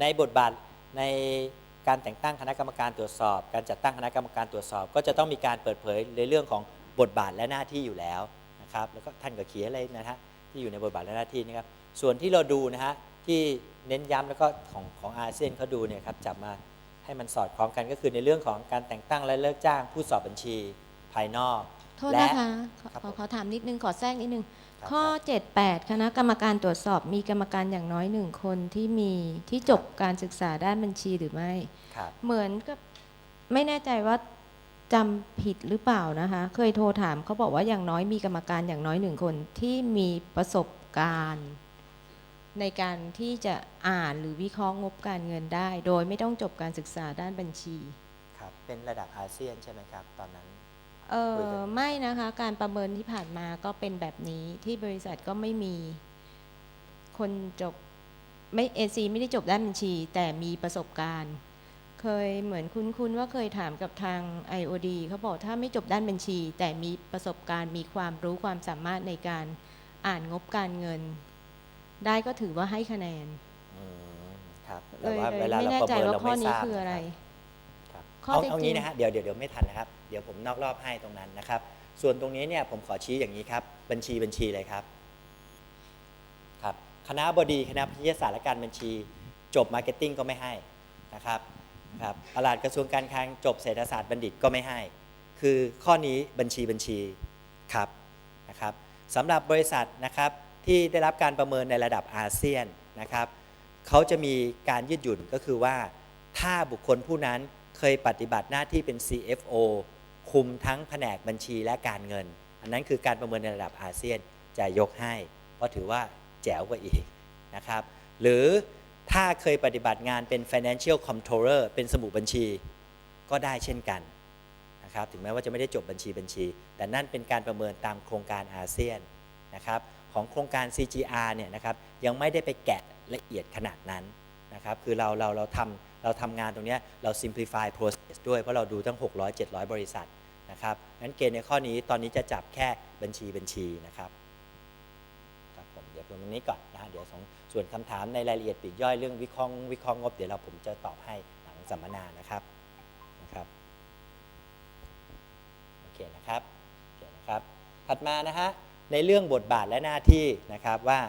ในบทบาทในการแต่งตั้งคณะกรรมการตรวจสอบ การจัดตั้งคณะกรรมการตรวจสอบ ก็จะต้องมีการเปิดเผยในเรื่องของบทบาทและหน้าที่อยู่แล้วนะครับแล้วก็ท่านก็เขียนอะไรนะฮะที่อยู่ในบทบาทและหน้าที่นะครับส่วนที่เราดูนะฮะที่เน้นย้ำแล้วก็ของของอาเซียนเขาดูเนี่ยครับจับมาให้มันสอดคล้องกันก็คือในเรื่องของการแต่งตั้งและเลิกจ้างผู้สอบบัญชีภายนอก โทษและนะคะขอครับขอผมขอถามนิดนึง ขอแทรกนิดนึงครับ ข้อครับ78 คณะกรรมการตรวจสอบมีกรรมการอย่างน้อยหนึ่งคนที่มีที่จบการศึกษาด้านบัญชีหรือไม่ ครับ เหมือนกับไม่แน่ใจว่าจำผิดหรือเปล่านะคะ เคยโทรถามเขาบอกว่าอย่างน้อยมีกรรมการอย่างน้อยหนึ่งคนที่มีประสบการณ์ ในการที่จะอ่านหรือวิเคราะห์งบการเงินได้ โดยไม่ต้องจบการศึกษาด้านบัญชี ครับ เป็นระดับอาเซียนใช่ไหมครับ ตอนนั้น เอคุยอกันไม่นะคะ การประเมินที่ผ่านมาก็เป็นแบบนี้ที่บริษัทก็ไม่มีคนจบไม่เอซีไม่ได้จบด้านบัญชี แต่มีประสบการณ์ เคยเหมือนคุ้นๆว่าเคยถามกับทาง IOD เขาบอกถ้าไม่จบด้านบัญชี แต่มีประสบการณ์มีความรู้ความสามารถในการอ่านงบการเงิน ได้ก็ถือว่าให้คะแนนอืมครับเลแต่ยว่าเลยเวลาไม่เราแน่ประใจเมินว่าเราข้อไม่นี้ทราบคืออะไรครับ ข้อเอาเท็จเอาจริงี้ง นะฮะเดี๋ยวเดี๋ยวเดี๋ยวไม่ทันนะครับ เดี๋ยวผมนอกรอบให้ตรงนั้นนะครับ ส่วนตรงนี้เนี่ยผมขอชี้อย่างนี้ครับ บัญชีบัญชีเลยครับครับคณะบดีคณะวิทยาศาสตร์และการบัญชี จบมาร์เก็ตติ้งก็ไม่ให้นะครับครับปลัดกระทรวงการคลังจบเศรษฐศาสตร์บัณฑิตก็ไม่ให้ คือข้อนี้บัญชีบัญชีครับนะครับสำหรับบริษัทนะครับที่ได้รับการประเมินในระดับอาเซียนนะครับ เขาจะมีการยืดหยุ่นก็คือว่า ถ้าบุคคลผู้นั้น เคยปฏิบัติหน้าที่เป็น CFO คุมทั้งแผนกบัญชีและการเงิน อันนั้นคือการประเมินในระดับอาเซียนจะยกให้ เพราะถือว่าแจ๋วกว่าอีกนะครับ หรือถ้าเคยปฏิบัติงานเป็น financial controller เป็นสมุดบัญชีก็ได้เช่นกันนะครับถึงแม้ว่าจะไม่ได้จบบัญชีบัญชี แต่นั่นเป็นการประเมินตามโครงการอาเซียนนะครับของโครงการ CGR เนี่ยนะครับยังไม่ได้ไปแกะละเอียดขนาดนั้นนะครับคือเราเราเราทำ เราทำงานตรงนี้เรา simplify process ด้วย เพราะเราดูตั้ง 600 700 บริษัทนะครับงั้นเกณฑ์ในข้อนี้ตอนนี้จะจับแค่บัญชีบัญชีนะครับครับผมเดี๋ยวตรงนี้ก่อนนะฮะเดี๋ยวสองส่วนคำถามในรายละเอียดปลีกย่อยเรื่องวิเคราะห์วิเคราะห์งบ เดี๋ยวเราผมจะตอบให้หลังสัมมนานะครับนะครับโอเคนะครับโอเคนะครับ ถัดมานะฮะในเรื่องบทบาทและหน้าที่นะครับว่า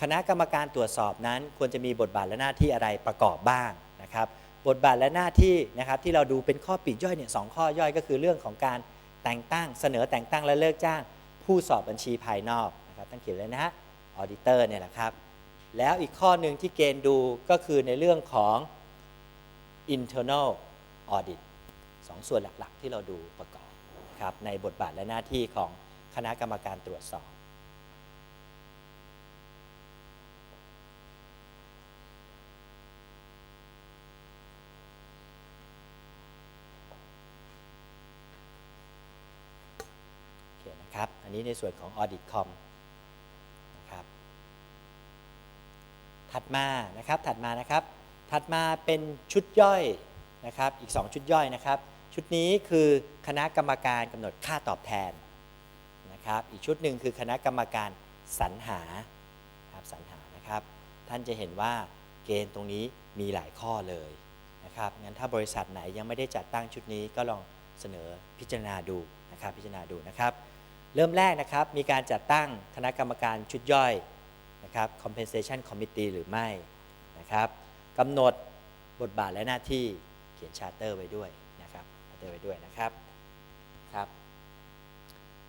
คณะกรรมการตรวจสอบนั้นควรจะมีบทบาทและหน้าที่อะไรประกอบบ้าง นะครับบทบาทและหน้าที่นะครับที่เราดูเป็นข้อปีกย่อยเนี่ยสองข้อย่อยก็คือเรื่องของการแต่งตั้งเสนอแต่งตั้งและเลิกจ้าง ผู้สอบบัญชีภายนอกนะครับตั้งเขียนเลยนะฮะออดิเตอร์เนี่ยแหละครับ แล้วอีกข้อหนึ่งที่เกณฑ์ดูก็คือในเรื่องของ internal audit สองส่วนหลักๆ ที่เราดูประกอบครับในบทบาทและหน้าที่ของคณะกรรมการตรวจสอบ โอเค นี้ในส่วนของ Audit Com นะครับ ถัดมานะครับ ถัดมานะครับ ถัดมาเป็นชุดย่อยนะครับ อีก 2 ชุดย่อยนะครับ ชุดนี้คือคณะกรรมการกำหนดค่าตอบแทนนะครับ อีกชุดหนึ่งคือคณะกรรมการสรรหาครับสรรหานะครับ ท่านจะเห็นว่าเกณฑ์ตรงนี้มีหลายข้อเลยนะครับ งั้นถ้าบริษัทไหนยังไม่ได้จัดตั้งชุดนี้ก็ลองเสนอพิจารณาดูนะครับ พิจารณาดูนะครับ เริ่มแรกนะครับ มีการจัดตั้งคณะกรรมการชุดย่อยนะครับ compensation committee หรือไม่นะครับกำหนดบทบาทและหน้าที่เขียนชาร์เตอร์ไว้ด้วยนะครับชาร์เตอร์ไว้ด้วยนะครับครับ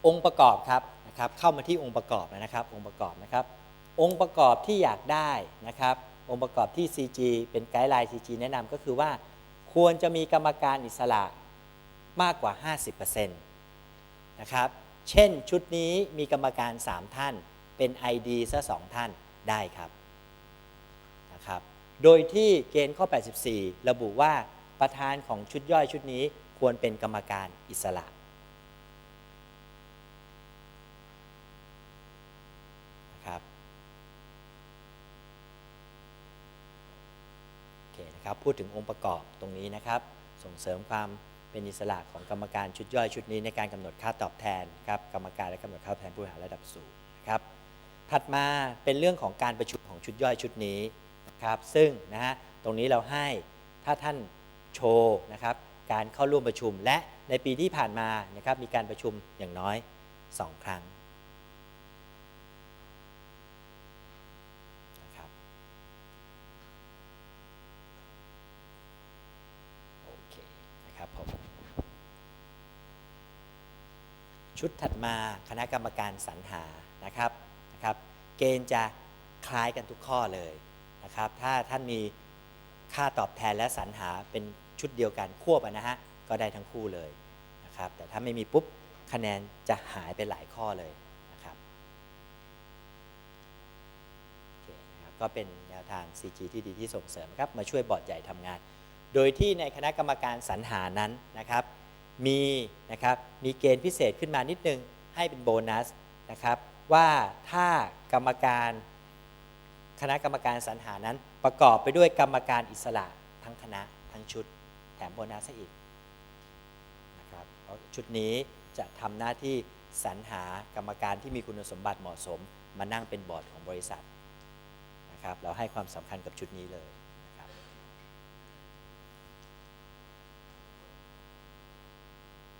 องค์ประกอบครับนะครับเข้ามาที่องค์ประกอบนะครับ องค์ประกอบนะครับ องค์ประกอบที่อยากได้นะครับ องค์ประกอบที่ CG เป็นไกด์ไลน์ CG แนะนำก็คือว่าควรจะมีกรรมการอิสระมากกว่า 50%นะครับ เช่นชุดนี้มีกรรมการ 3 ท่าน เป็น ID ซะ2ท่านได้ครับนะครับ โดยที่เกณฑ์ข้อ 84 ระบุว่าประธานของชุดย่อยชุดนี้ควรเป็นกรรมการอิสระนะครับโอเคนะครับ พูดถึงองค์ประกอบตรงนี้นะครับ ส่งเสริมความ เป็นอิสระของกรรมการชุดย่อยชุดนี้ในการกำหนดค่าตอบแทนครับกรรมการและกำหนดค่าตอบแทนผู้บริหารระดับสูงครับถัดมาเป็นเรื่องของการประชุมของชุดย่อยชุดนี้ครับซึ่งนะฮะตรงนี้เราให้ถ้าท่านโชว์นะครับการเข้าร่วมประชุมและในปีที่ผ่านมานะครับมีการประชุมอย่างน้อย 2 ครั้งนะครับโอเคนะครับผม ชุดถัดมาคณะกรรมการสรรหานะครับนะครับ เกณฑ์จะคล้ายกันทุกข้อเลยนะครับ ถ้าท่านมีค่าตอบแทนและสรรหาเป็นชุดเดียวกันควบนะฮะก็ได้ทั้งคู่เลยนะครับ แต่ถ้าไม่มีปุ๊บคะแนนจะหายไปหลายข้อเลยนะครับโอเคนะครับ ก็เป็นแนวทาง CG ที่ดีที่ส่งเสริมครับ มาช่วยบอร์ดใหญ่ทำงาน โดยที่ในคณะกรรมการสรรหานั้นนะครับ มีนะครับมีเกณฑ์พิเศษขึ้นมานิดนึงให้เป็นโบนัสนะครับว่าถ้ากรรมการคณะกรรมการสรรหานั้นประกอบไปด้วยกรรมการอิสระทั้งคณะทั้งชุดแถมโบนัสให้อีกนะครับเพราะชุดนี้จะทำหน้าที่สรรหากรรมการที่มีคุณสมบัติเหมาะสม มานั่งเป็นบอร์ดของบริษัทนะครับเราให้ความสำคัญกับชุดนี้เลยนะครับ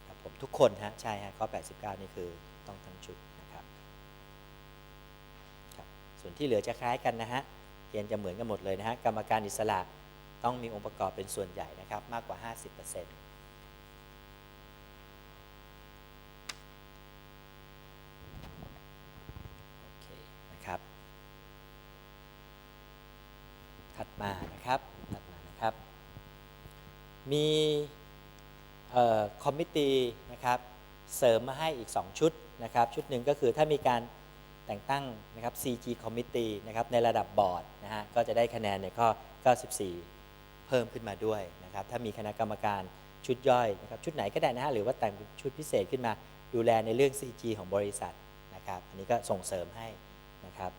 ครับผม ทุกคนฮะใช่ฮะข้อ 89 นี่คือต้องทั้งชุดนะครับครับส่วนที่เหลือจะคล้ายกันนะฮะเกณฑ์จะเหมือนกันหมดเลยนะฮะกรรมการอิสระต้องมีองค์ประกอบเป็นส่วนใหญ่นะครับมากกว่า 50%โอเคนะครับถัดมานะครับถัดมานะครับ มีคอมมิตี้ นะครับเสริมมาให้อีก 2 ชุดนะครับชุดหนึ่งก็คือถ้ามีการแต่งตั้งนะครับ CG Committee นะครับในระดับบอร์ดนะฮะก็จะได้คะแนนในข้อ 94 เพิ่มขึ้นมาด้วยนะครับถ้ามีคณะกรรมการชุดย่อยนะครับชุดไหนก็ได้นะฮะหรือว่าแต่งชุดพิเศษขึ้นมาดูแลในเรื่อง CG ของบริษัทนะครับอันนี้ก็ส่งเสริมให้นะครับ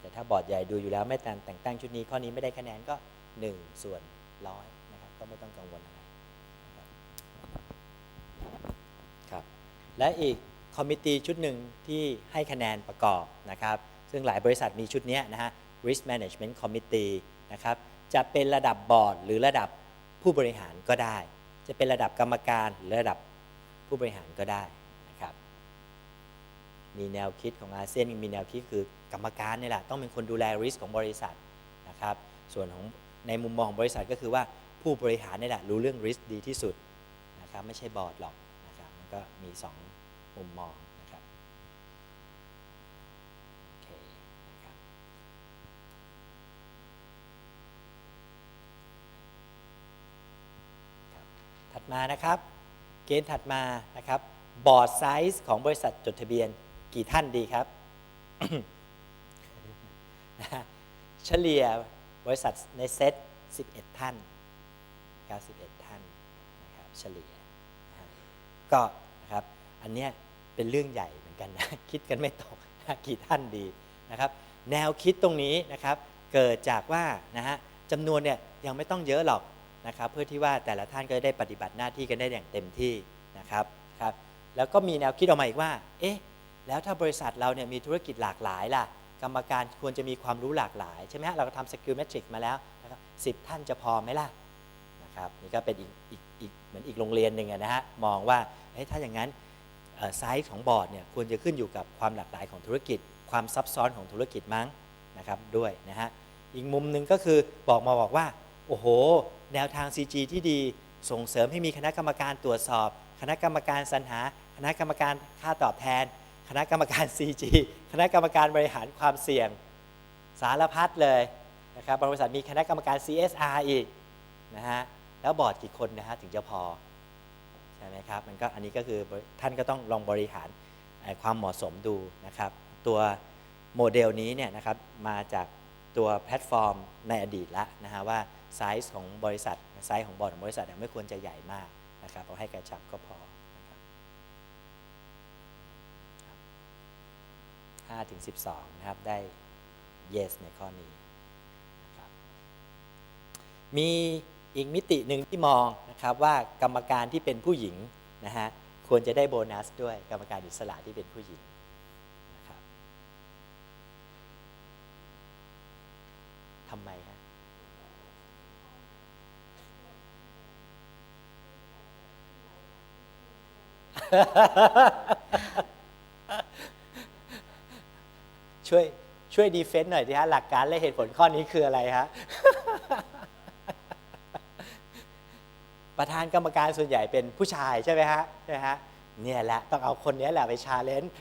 แต่ถ้าบอร์ดใหญ่ดูอยู่แล้วไม่แต่งแต่งตั้งชุดนี้ข้อนี้ไม่ได้คะแนนก็ 1 ส่วนร้อยนะครับก็ไม่ต้องกังวลนะครับครับ และอีกคอมมิตี้ชุดหนึ่งที่ให้คะแนนประกอบนะครับ ซึ่งหลายบริษัทมีชุดนี้นะฮะ Risk Management Committee นะครับจะเป็นระดับบอร์ดหรือระดับผู้บริหารก็ได้ จะเป็นระดับกรรมการหรือระดับผู้บริหารก็ได้นะครับ มีแนวคิดของอาเซียนมีแนวคิดคือกรรมการนี่แหละต้องเป็นคนดูแลริสของบริษัทนะครับ ส่วนของในมุมมองของบริษัทก็คือว่าผู้บริหารนี่แหละรู้เรื่องริสดีที่สุดนะครับไม่ใช่บอร์ดหรอก ก็มี2มุมมองนะครับโอเคนะครับครับถัดมานะครับ เกณฑ์ถัดมานะครับ บอร์ดไซส์ของบริษัทจดทะเบียนกี่ท่านดีครับนะฮะเฉลี่ยบริษัทในเซต11 ท่านครับ11ท่านนะครับเฉลี่ยนะฮะ ก็นะครับ อันเนี้ยเป็นเรื่องใหญ่เหมือนกันนะ คิดกันไม่ตกนะกี่ท่านดีนะครับ แนวคิดตรงนี้นะครับ เกิดจากว่านะฮะจำนวนเนี่ยยังไม่ต้องเยอะหรอกนะครับ เพื่อที่ว่าแต่ละท่านก็ได้ปฏิบัติหน้าที่กันได้อย่างเต็มที่นะครับครับ แล้วก็มีแนวคิดออกมาอีกว่า เอ๊ะแล้วถ้าบริษัทเราเนี่ยมีธุรกิจหลากหลายล่ะ กรรมการควรจะมีความรู้หลากหลายใช่ไหมฮะเราก็ทำสกิลเมทริกมาแล้วนะครับสิท่านจะพอไหมล่ะ นะครับนี่ก็เป็นอีกอีกอีกเหมือนอีกโรงเรียนหนึ่งนะฮะมองว่าถ้าอย่างนั้นไซส์ของบอร์ดเนี่ยควรจะขึ้นอยู่กับความหลากหลายของธุรกิจ ความซับซ้อนของธุรกิจมั้งนะครับด้วยนะฮะอีกมุมหนึ่งก็คือบอกมาบอกว่า โอ้โห แนวทาง CG ที่ดีส่งเสริมให้มีคณะกรรมการตรวจสอบ คณะกรรมการสรรหา คณะกรรมการค่าตอบแทน คณะกรรมการ CG คณะกรรมการบริหารความเสี่ยง สารพัดเลยนะครับบริษัทมีคณะกรรมการ CSR อีกนะฮะ แล้วบอร์ดกี่คนนะฮะถึงจะพอใช่ไหมครับมันก็อันนี้ก็คือท่านก็ต้องลองบริหารความเหมาะสมดูนะครับ ตัวโมเดลนี้เนี่ยนะครับมาจากตัวแพลตฟอร์มในอดีตล้วนะฮะว่าไซส์ของบริษัทไซส์ของบอร์ดของบริษัทไม่ควรจะใหญ่มากนะครับเอาให้กระชับก็พอ5ถึง 12 นะครับ ได้ yes ในข้อนี้นะครับมี อีกมิติหนึ่งที่มองนะครับว่ากรรมการที่เป็นผู้หญิงนะฮะควรจะได้โบนัสด้วยกรรมการอิสระที่เป็นผู้หญิงนะครับทำไมฮะช่วยช่วยดีเฟนต์หน่อยดิฮะหลักการและเหตุผลข้อนี้คืออะไรฮะ ประธานกรรมการส่วนใหญ่เป็นผู้ชายใช่ไหมฮะใช่ไหมฮะเนี่ยแหละต้องเอาคนเนี้ยแหละไปชาเลนจ์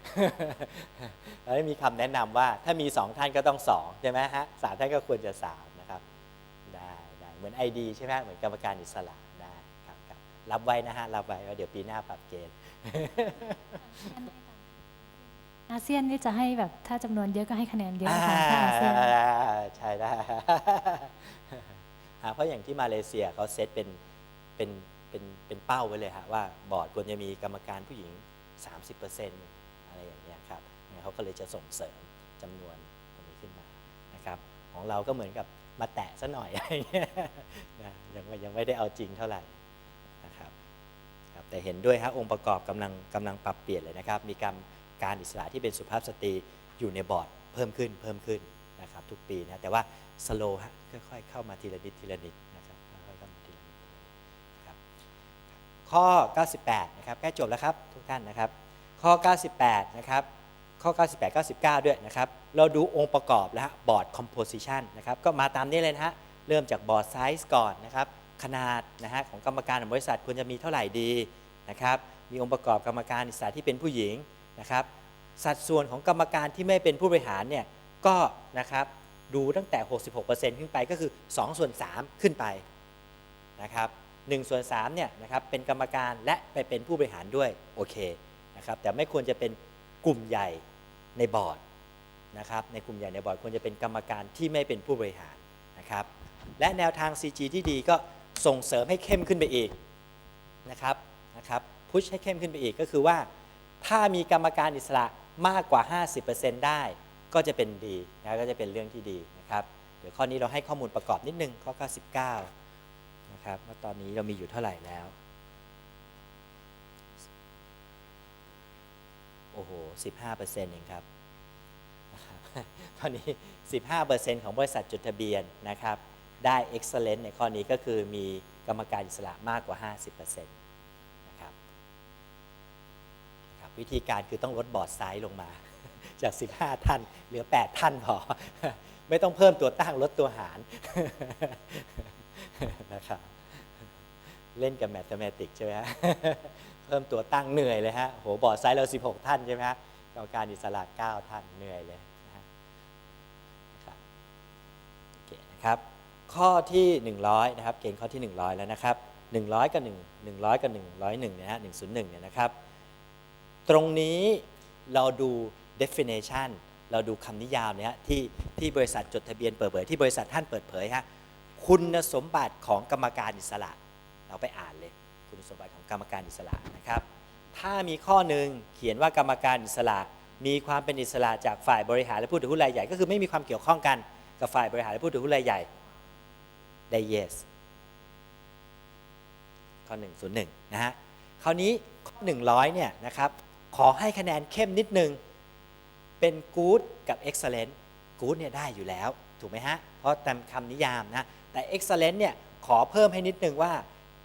แล้วมีคำแนะนำว่าถ้ามีสองท่านก็ต้องสองใช่ไหมฮะสามท่านก็ควรจะสามนะครับได้ได้เหมือนไอดีใช่ไหมเหมือนกรรมการอิสระได้ครับครับรับไว้นะฮะรับไว้ว่าเดี๋ยวปีหน้าปรับเกณฑ์อาเซียนนี่จะให้แบบถ้าจำนวนเยอะก็ให้คะแนนเยอะอ่าค่ะถ้าอาเซียนใช่ได้อ่าเพราะอย่างที่มาเลเซียเขาเซตเป็น เป็นเป็นเป็นเป้าไว้เลยฮะว่าบอร์ดควรจะมีกรรมการผู้หญิง 30%อะไรอย่างเงี้ยครับเขาก็เลยจะส่งเสริมจำนวนตรงนี้ขึ้นมานะครับ ของเราก็เหมือนกับมาแตะซะหน่อยอะไรเงี้ยยังไม่ยังไม่ได้เอาจริงเท่าไหร่นะครับครับแต่เห็นด้วยฮะองค์ประกอบกำลังกำลังปรับเปลี่ยนเลยนะครับ มีการการอิสระที่เป็นสุภาพสตรีอยู่ในบอร์ดเพิ่มขึ้นเพิ่มขึ้นนะครับทุกปีนะแต่ว่าสโลฮะค่อยๆเข้ามาทีละนิดทีละนิดนะครับค่อยๆเข้ามาทีละนิดนะครับ ข้อ 98 นะครับใกล้จบแล้วครับทุกท่านนะครับ ข้อ 98 นะครับ ข้อ 98 99 ด้วยนะครับ เราดูองค์ประกอบแล้วบอร์ดคอมโพสิชันนะครับ ก็มาตามนี้เลยนะฮะ เริ่มจากบอร์ดไซส์ก่อนนะครับ ขนาดนะฮะของกรรมการของบริษัทควรจะมีเท่าไหร่ดีนะครับ มีองค์ประกอบกรรมการอิสระที่เป็นผู้หญิงนะครับ สัดส่วนของกรรมการที่ไม่เป็นผู้บริหารเนี่ยก็นะครับดูตั้งแต่ 66%ขึ้นไปก็คือ 2 ส่วน 3 ขึ้นไปนะครับ 1ส่วน3เนี่ยนะครับเป็นกรรมการและไปเป็นผู้บริหารด้วยโอเคนะครับแต่ไม่ควรจะเป็นกลุ่มใหญ่ในบอร์ดนะครับในกลุ่มใหญ่ในบอร์ดควรจะเป็นกรรมการที่ไม่เป็นผู้บริหารนะครับและแนวทาง CG ที่ดีก็ส่งเสริมให้เข้มขึ้นไปอีกนะครับนะครับพุชให้เข้มขึ้นไปอีกก็คือว่า ถ้ามีกรรมการอิสระมากกว่า 50%ได้ ก็จะเป็นดีนะก็จะเป็นเรื่องที่ดีนะครับเดี๋ยวข้อนี้เราให้ข้อมูลประกอบนิดนึงข้อ 99 นะครับว่าตอนนี้เรามีอยู่เท่าไหร่แล้ว โอ้โห 15%เองครับตอนนี้ 15%ของบริษัทจดทะเบียนนะครับ ได้ excellent ในข้อนี้ก็คือมีกรรมการอิสระมากกว่า 50%นะครับนะครับ วิธีการคือต้องลดบอร์ดไซส์ลงมา จาก 15 ท่าน เหลือ 8 ท่านพอ ไม่ต้องเพิ่มตัวตั้งลดตัวหารนะครับ เล่นกับแมทเมติกใช่ไหมฮะ เพิ่มตัวตั้งเหนื่อยเลยฮะโหบอร์ดไซส์เรา 16 ท่านใช่ไหมฮะกรรมการอิสระ 9 ท่านเหนื่อยเลยนะครับโอเคนะครับข้อที่ 100 นะครับ เกณฑ์ข้อที่ 100 แล้วนะครับ 100 กับ 1 100 กับ 101เนี่ยนะฮะ101เนี่ยนะครับ ตรงนี้เราดู definition เราดูคำนิยามเนี่ยที่ที่บริษัทจดทะเบียนเปิดเผยที่บริษัทท่านเปิดเผยฮะคุณสมบัติของกรรมการอิสระ เราไปอ่านเลย คุณสมบัติของกรรมการอิสระนะครับ ถ้ามีข้อหนึ่งเขียนว่ากรรมการอิสระ มีความเป็นอิสระจากฝ่ายบริหารและผู้ถือหุ้นรายใหญ่ ก็คือไม่มีความเกี่ยวข้องกันกับฝ่ายบริหารและผู้ถือหุ้นรายใหญ่ได้ yes ข้อ101นะฮะคราวนี้ข้อ100เนี่ยนะครับขอให้คะแนนเข้มนิดนึง เป็น good กับ excellent good เนี่ยได้อยู่แล้ว ถูกไหมฮะ เพราะตามคำนิยามนะ แต่ excellent เนี่ยขอเพิ่มให้นิดนึงว่า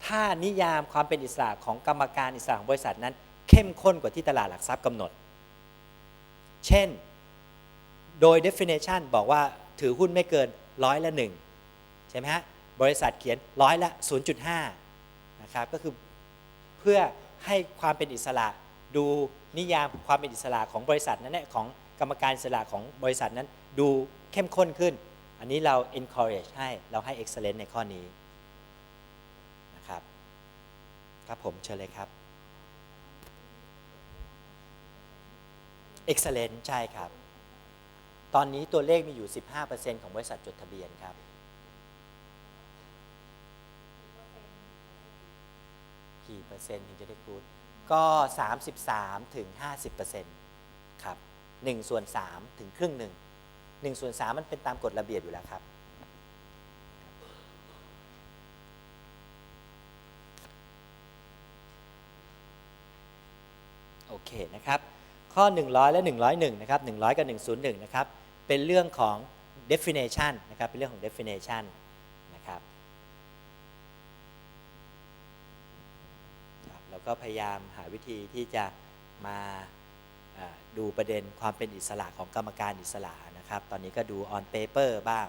ถ้านิยามความเป็นอิสระของกรรมการอิสระของบริษัทนั้น เข้มข้นกว่าที่ตลาดหลักทรัพย์กำหนด เช่น โดย definition บอกว่าถือหุ้นไม่เกินร้อยละหนึ่งใช่ไหมฮะ บริษัทเขียนร้อยละ 0.5นะครับก็คือเพื่อให้ความเป็นอิสระดูนิยามความเป็นอิสระของบริษัทนั้นเนี่ยของกรรมการอิสระของบริษัทนั้นดูเข้มข้นขึ้น อันนี้เรา encourage ให้เราให้ excellent ในข้อนี้นะครับ ครับผมเชิญเลยครับ excellent ใช่ครับ ตอนนี้ตัวเลขมีอยู่ 15%ของบริษัทจดทะเบียนครับ กี่เปอร์เซ็นต์ถึงจะได้กูดก็ 33ถึง50%ครับ1ส่วน3ถึงครึ่งหนึ่ง1ส่วน3มันเป็นตามกฎระเบียบอยู่แล้วครับ โอเคนะครับ ข้อ 100 และ 101 นะครับ 100 กับ 101 นะครับ เป็นเรื่องของ definition นะครับ เป็นเรื่องของ definition นะครับครับเราก็พยายามหาวิธีที่จะมาดูประเด็นความเป็นอิสระของกรรมการอิสระนะครับ ตอนนี้ก็ดู on paper บ้าง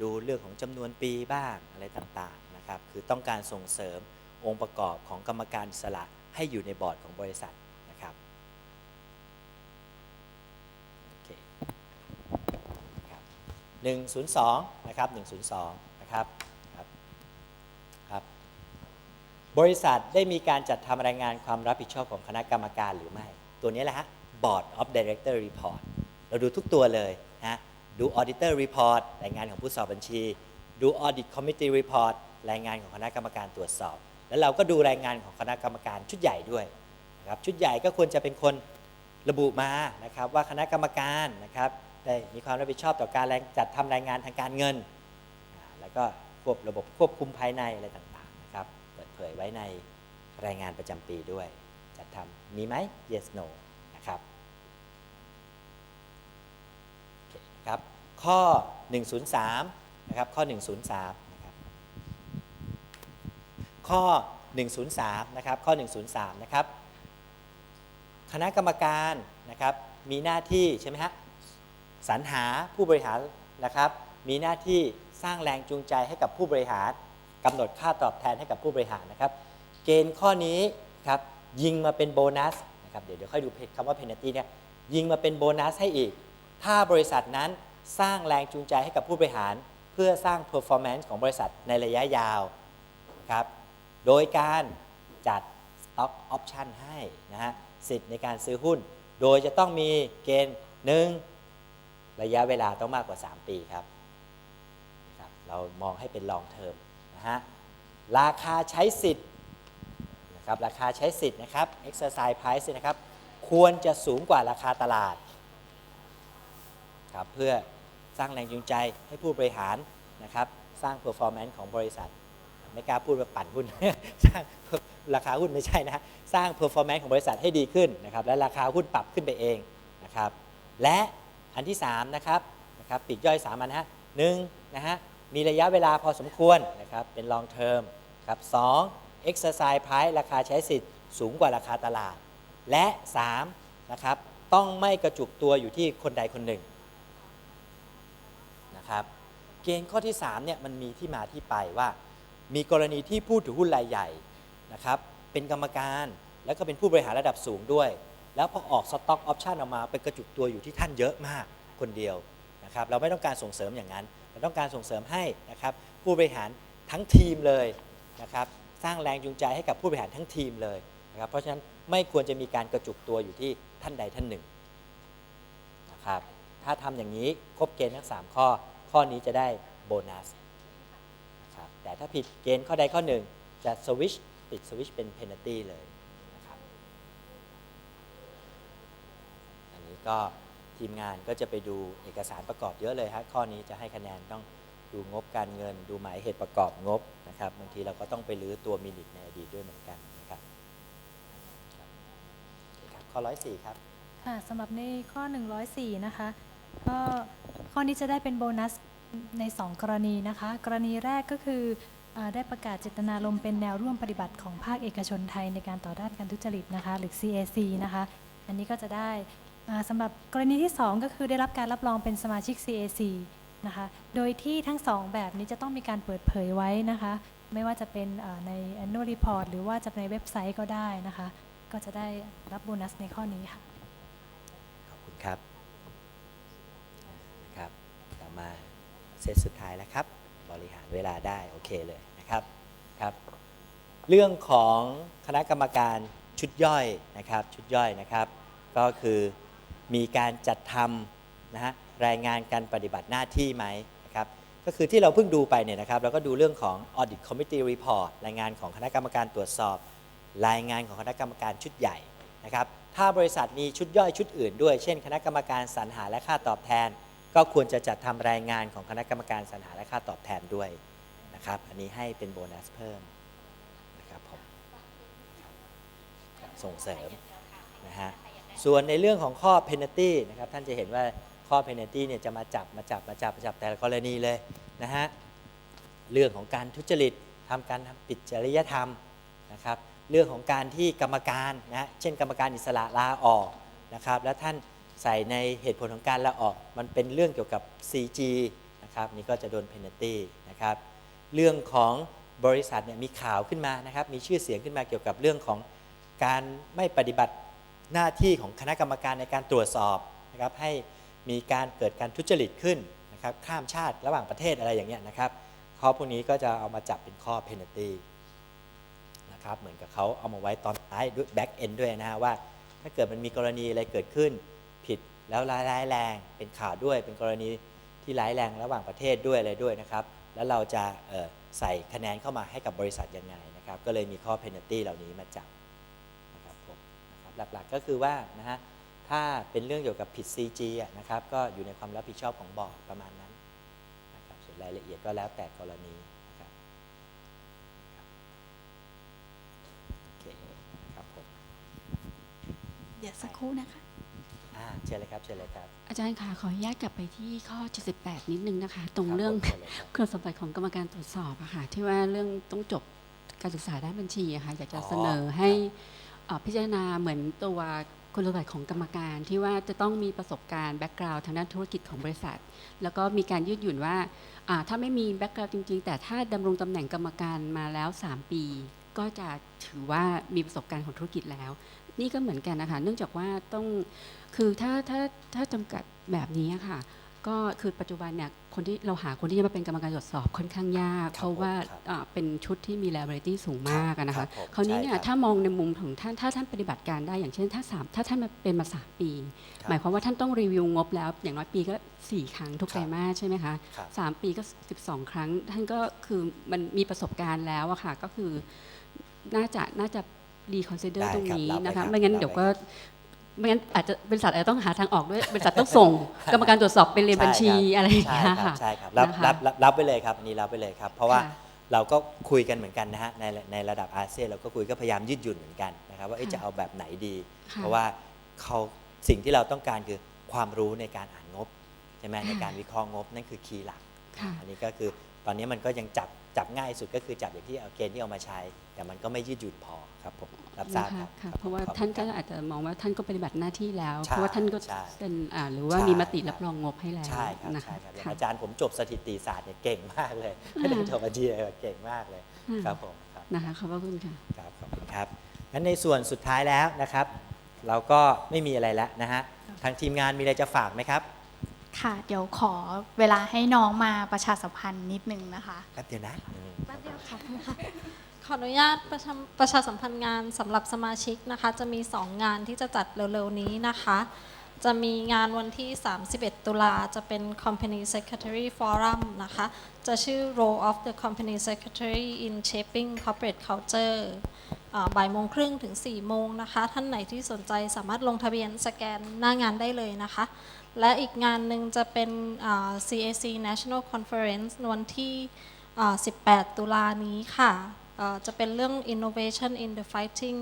ดูเรื่องของจำนวนปีบ้างอะไรต่างๆนะครับ คือต้องการส่งเสริมองค์ประกอบของกรรมการอิสระให้อยู่ในบอร์ดของบริษัทนะครับโอเคครับ 102 นะครับ 102 นะครับครับครับ บริษัทได้มีการจัดทำรายงานความรับผิดชอบของคณะกรรมการหรือไม่ ตัวนี้แหละฮะ Board of Director Report เราดูทุกตัวเลยนะดู Auditor Report รายงานของผู้สอบบัญชี ดู Audit Committee Report รายงานของคณะกรรมการตรวจสอบ แล้วเราก็ดูรายงานของคณะกรรมการชุดใหญ่ด้วยนะครับ ชุดใหญ่ก็ควรจะเป็นคนระบุมานะครับว่าคณะกรรมการนะครับ ได้มีความรับผิดชอบต่อการจัดทำรายงานทางการเงิน แล้วก็ควบระบบควบคุมภายในอะไรต่างๆนะครับ เปิดเผยไว้ในรายงานประจำปีด้วย จัดทำมีไหม yes no นะครับคครับข้อ 103นะครับข้อ 103นะครับข้อ 103นะครับข้อ 103นะครับคณะกรรมการนะครับมีหน้าที่ใช่ไหมฮะ สรรหาผู้บริหารนะครับ มีหน้าที่สร้างแรงจูงใจให้กับผู้บริหารกำหนดค่าตอบแทนให้กับผู้บริหารนะครับ เกณฑ์ข้อนี้ครับยิงมาเป็นโบนัสนะครับเดี๋ยวเดี๋ยวค่อยดูคำว่า penalty เนี่ยยิงมาเป็นโบนัสให้อีก ถ้าบริษัทนั้นสร้างแรงจูงใจให้กับผู้บริหาร เพื่อสร้าง performance ของบริษัทในระยะยาวครับโดยการจัด stock option ให้นะฮะสิทธิ์ในการซื้อหุ้น โดยจะต้องมีเกณฑ์หนึ่ง ระยะเวลาต้องมากกว่า 3 ปีครับนะครับ เรามองให้เป็น long term นะฮะราคาใช้สิทธิ์นะครับราคาใช้สิทธิ์นะครับ exercise price นะครับ ควรจะสูงกว่าราคาตลาดครับเพื่อสร้างแรงจูงใจให้ผู้บริหารนะครับ สร้าง performance ของบริษัท ไม่กล้าพูดว่าปั่นหุ้น สร้างราคาหุ้นไม่ใช่นะสร้าง performance ของบริษัทให้ดีขึ้นนะครับ และราคาหุ้นปรับขึ้นไปเองนะครับ และ อันที่3นะครับนะครับปีกย่อย3อันนะฮะหนึ่งนะฮะมีระยะเวลาพอสมควรนะครับเป็น long term ครับสอง exercise price ราคาใช้สิทธิ์สูงกว่าราคาตลาด และ3นะครับต้องไม่กระจุกตัวอยู่ที่คนใดคนหนึ่งนะครับเกณฑ์ข้อที่3เนี่ยมันมีที่มาที่ไปว่า มีกรณีที่ผู้ถือหุ้นรายใหญ่นะครับเป็นกรรมการแล้วก็เป็นผู้บริหารระดับสูงด้วย แล้วพอออกสต็อกออปชันออกมาไปกระจุกตัวอยู่ที่ท่านเยอะมากคนเดียวนะครับเราไม่ต้องการส่งเสริมอย่างนั้น เราต้องการส่งเสริมให้นะครับผู้บริหารทั้งทีมเลยนะครับสร้างแรงจูงใจให้กับผู้บริหารทั้งทีมเลยนะครับเพราะฉะนั้นไม่ควรจะมีการกระจุกตัวอยู่ที่ท่านใดท่านหนึ่งนะครับถ้าทำอย่างนี้ครบเกณฑ์ทั้ง 3 ข้อ ข้อนี้จะได้โบนัสนะครับแต่ถ้าผิดเกณฑ์ข้อใดข้อหนึ่งจะสวิชติดสวิชเป็นเพนัลตี้เลยนะครับ อันนี้ ก็ทีมงานก็จะไปดูเอกสารประกอบเยอะเลยฮะข้อนี้จะให้คะแนนต้องดูงบการเงิน ดูหมายเหตุประกอบงบนะครับบางทีเราก็ต้องไปรื้อตัวมินิทในอดีตด้วยเหมือนกันนะครับครับข้อร้อยสี่ครับค่ะสำหรับในข้อ 104 นะคะก็ข้อนี้จะได้เป็นโบนัสใน 2 กรณีนะคะ กรณีแรกก็คืออได้ประกาศเจตนารมณ์เป็นแนวร่วมปฏิบัติของภาคเอกชนไทยในการต่อต้านการทุจริตนะคะ หรือ CAC นะคะ อันนี้ก็จะได้ สำหรับกรณีที่ 2 ก็คือได้รับการรับรองเป็นสมาชิก CAC นะคะ โดยที่ทั้ง 2 แบบนี้จะต้องมีการเปิดเผยไว้นะคะ ไม่ว่าจะเป็นใน annual report หรือว่าจะในเว็บไซต์ก็ได้นะคะ ก็จะได้รับโบนัสในข้อนี้ค่ะ ขอบคุณครับนะครับต่อมาเซตสุดท้ายแล้วครับ บริหารเวลาได้โอเคเลยนะครับครับ เรื่องของคณะกรรมการชุดย่อยนะครับ ชุดย่อยนะครับ ก็คือ มีการจัดทำนะฮะรายงานการปฏิบัติหน้าที่ไหมนะครับก็คือที่เราเพิ่งดูไปเนี่ยนะครับเราก็ดูเรื่องของ Audit Committee Report รายงานของคณะกรรมการตรวจสอบ รายงานของคณะกรรมการชุดใหญ่นะครับถ้าบริษัทมีชุดย่อยชุดอื่นด้วย เช่น คณะกรรมการสรรหาและค่าตอบแทน ก็ควรจะจัดทำรายงานของคณะกรรมการสรรหาและค่าตอบแทนด้วยนะครับอันนี้ให้เป็นโบนัสเพิ่มนะครับผมส่งเสริม ส่วนในเรื่องของข้อ penalty นะครับท่านจะเห็นว่าข้อ penalty เนี่ยจะมาจับมาจับมาจับมาจับแต่ละกรณีเลยนะฮะเรื่องของการทุจริตทำการทำผิดจริยธรรมนะครับเรื่องของการที่กรรมการนะเช่นกรรมการอิสระลาออกนะครับแล้วท่านใส่ในเหตุผลของการลาออก มันเป็นเรื่องเกี่ยวกับ CG นะครับนี่ก็จะโดน penalty นะครับเรื่องของบริษัทเนี่ยมีข่าวขึ้นมานะครับมีชื่อเสียงขึ้นมาเกี่ยวกับเรื่องของการไม่ปฏิบัติ หน้าที่ของคณะกรรมการในการตรวจสอบนะครับให้มีการเกิดการทุจริตขึ้นนะครับข้ามชาติระหว่างประเทศอะไรอย่างเงี้ยนะครับข้อพวกนี้ก็จะเอามาจับเป็นข้อ penalty นะครับเหมือนกับเขาเอามาไว้ตอนท้ายด้วย back end ด้วยนะฮะว่า ถ้าเกิดมันมีกรณีอะไรเกิดขึ้นผิดแล้วร้ายแรงเป็นข่าวด้วยเป็นกรณีที่ร้ายแรงระหว่างประเทศด้วยอะไรด้วยนะครับ แล้วเราจะใส่คะแนนเข้ามาให้กับบริษัทยังไงนะครับ ก็เลยมีข้อ penalty เหล่านี้มาจับ หลักๆ ก็คือว่านะฮะถ้าเป็นเรื่องเกี่ยวกับผิด CG อะนะครับก็อยู่ในความรับผิดชอบของบอร์ดประมาณนั้นนะครับส่วนรายละเอียดก็แล้วแต่กรณีนะครับครับโอเคครับผมเดี๋ยวสักครู่นะคะ อ่าเชิญเลยครับเชิญเลยครับอาจารย์ค่ะขออนุญาตกลับไปที่ข้อ 78 นิดนึงนะคะ ตรงคบเรื่องผมชิญลยครับ คุณสมบัติของกรรมการตรวจสอบอะค่ะที่ว่าเรื่องต้องจบการศึกษาด้านบัญชีอะค่ะอยากจะอ๋อเสนอให้ เอ่อพิจารณาเหมือนตัวคุณสมบัติของกรรมการที่ว่าจะต้องมีประสบการณ์แบ็กกราวด์ทางด้านธุรกิจของบริษัท แล้วก็มีการยืดหยุ่นว่าอ่าถ้าไม่มีแบ็กกราวด์จริง ๆ แต่ถ้าดำรงตำแหน่งกรรมการมาแล้ว 3 ปี ก็จะถือว่ามีประสบการณ์ของธุรกิจแล้ว นี่ก็เหมือนกันนะคะเนื่องจากว่าต้องคือถ้าถ้าถ้าจำกัดแบบนี้ค่ะ ก็คือปัจจุบันเนี่ยคนที่เราหาคนที่จะมาเป็นกรรมการตรวจสอบค่อนข้างยากครับเพราะว่าผมครับอ่าเป็นชุดที่มี liability สูงมากอะนะครัคะบผมคราวนี้ใช่เนี่คยรับถ้ามองในมุมของท่านถ้าท่านปฏิบัติการได้อย่างเช่น ถ้าสามถ้าท่านมาเป็นมาสามปี ครับ หมายความว่าท่านต้องรีวิวงบแล้ว อย่างน้อยปีก็สี่ครั้งทุกคไตรัรบมาสใช่ไหมคะครับ สามปีก็สิบสองครั้ง ท่านก็คือมันมีประสบการณ์แล้วอะค่ะก็คือน่าจะน่าจะรีคอนซิเดอได้ร์ตรงครับนี้รับไว้นะครัคะบไม่งั้นรับเดี๋ยวไว้ก็ ไม่งั้นอาจจะบริษัทอาจจะต้องหาทางออกด้วยบริษัทต้องส่ง กรรมการตรวจสอบไปเรียนบัญชีอะไรอย่างใช่เงี้ยครัค่ะบใช่ครับรับนะคะรับรับรับไปเลยครับอันนี้รับไปเลยครับ เพราะว่าค่ะเราก็คุยกันเหมือนกันนะฮะในในระดับอาเซียนเราก็คุยก็พยายามยืดหยุ่นเหมือนกันนะครับว่าเอ๊ะค่ะจะเอาแบบไหนดีค่ะเพราะว่าเขาสิ่งที่เราต้องการคือความรู้ในการอ่านงบใช่ไหมค่ะในการวิเคราะห์งบนั่นคือคีย์หลักค่ะอันนี้ก็คือตอนนี้มันก็ยังจับจับง่ายสุดก็คือจับอย่างที่เอาเกณฑ์ที่เอามาใช้ แต่มันก็ไม่ยืดหยุ่นพอครับผม รับทราบนะคคะรับค่ะครับเพราะว่าขอบคุณท่านก็ครับอาจจะมองว่าท่านก็ปฏิบัติหน้าที่แล้วใช่เพราะว่าท่านก็ใช่เป็นอ่าหรือว่าใช่มีมติครับรับรองงบให้แล้วใช่ครับนะใช่คะครับอย่างค่ะอาจารย์ผมจบสถิติศาสตร์เนี่ยเก่งมากเลยไม่ได้จบบัญชีเลยเก่งมากเลยอืมครับผมครับนะคะขอบพระคุณค่ะครับขอบคุณครับงั้นในส่วนสุดท้ายแล้วนะครับ เราก็ไม่มีอะไรแล้วนะฮะทางทีมงานมีอะไรจะฝากไหมครับค่ะ เดี๋ยวขอเวลาให้น้องมาประชาสัมพันธ์นิดนึงนะคะแป๊บเดียวนะอืมแป๊บเดียวค่ะ ขออนุญาตประชาประชาสัมพันธ์งานสำหรับสมาชิกนะคะ จะมี 2 งานที่จะจัดเร็วๆนี้นะคะ จะมีงานวันที่ 31 ตุลาจะเป็น Company Secretary Forum นะคะ จะชื่อ Role of the Company Secretary in Shaping Corporate Culture บ่ายโมงครึ่งถึง 4 โมงนะคะ ท่านไหนที่สนใจสามารถลงทะเบียนสแกนหน้างานได้เลยนะคะ และอีกงานหนึ่งจะเป็น CAC National Conference วันที่ 18 ตุลานี้ค่ะ จะเป็นเรื่อง innovation in the fighting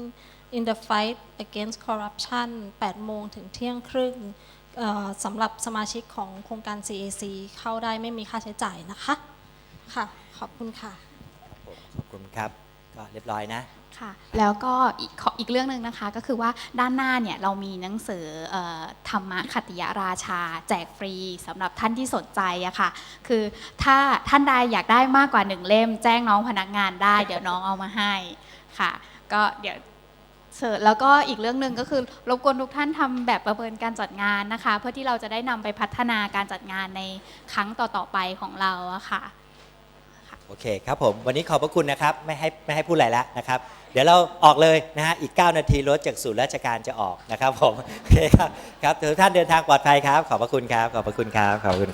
in the fight against corruption 8 โมงถึงเที่ยงครึ่งสำหรับสมาชิกของโครงการ CAC เข้าได้ไม่มีค่าใช้จ่ายนะคะ ค่ะ ขอบคุณค่ะ ขอบคุณครับ ก็เรียบร้อยนะ ค่ะ แล้วก็อีกขออีกเรื่องหนึ่งนะคะ ก็คือว่าด้านหน้าเนี่ยเรามีหนังสือเออธรรมะขัตติยราชา แจกฟรีสำหรับท่านที่สนใจอะค่ะ คือถ้าท่านใดอยากได้มากกว่าหนึ่งเล่ม แจ้งน้องพนักงานได้ เดี๋ยวน้องเอามาให้ค่ะ ก็เดี๋ยวเสิร์ชแล้วก็อีกเรื่องหนึ่งก็คือรบกวนทุกท่านทำแบบประเมินการจัดงานนะคะ เพื่อที่เราจะได้นำไปพัฒนาการจัดงานในครั้งต่อๆไปของเราอะค่ะ โอเคครับผมวันนี้ขอบพระคุณนะครับไม่ให้ไม่ให้พูดอะไรแล้วนะครับ เดี๋ยวเราออกเลยนะฮะอีก 9 นาทีรถจากศูนย์ราชการจะออกนะครับผมโอเคครับครับทุกท่านเดินทางปลอดภัยครับ ขอบพระคุณครับขอบพระคุณครับขอบคุณ